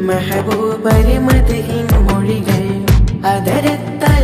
മെഹബൂബര് മധുഹിൻ മൊഴികൾ അതരത്താൽ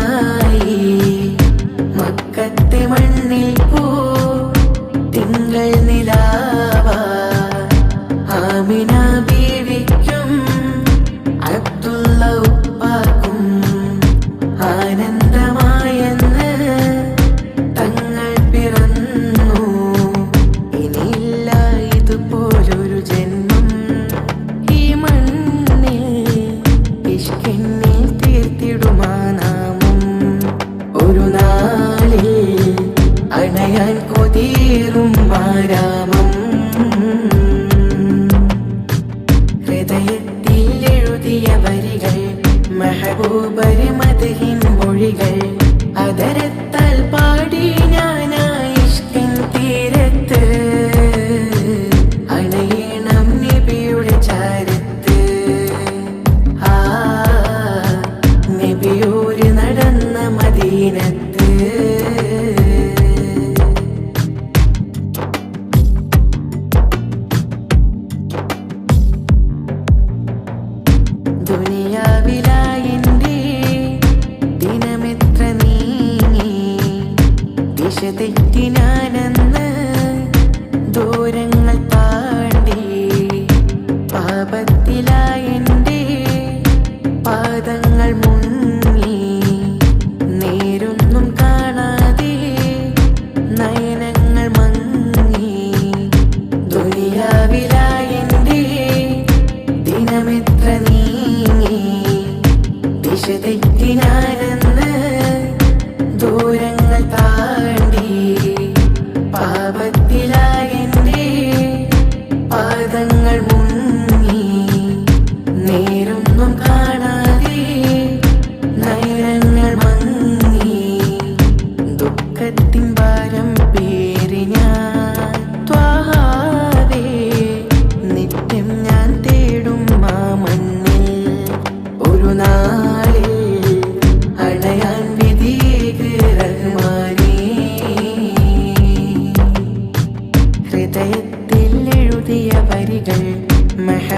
repentina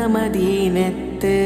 നബിയോര് നടന്ന മദീനത്ത്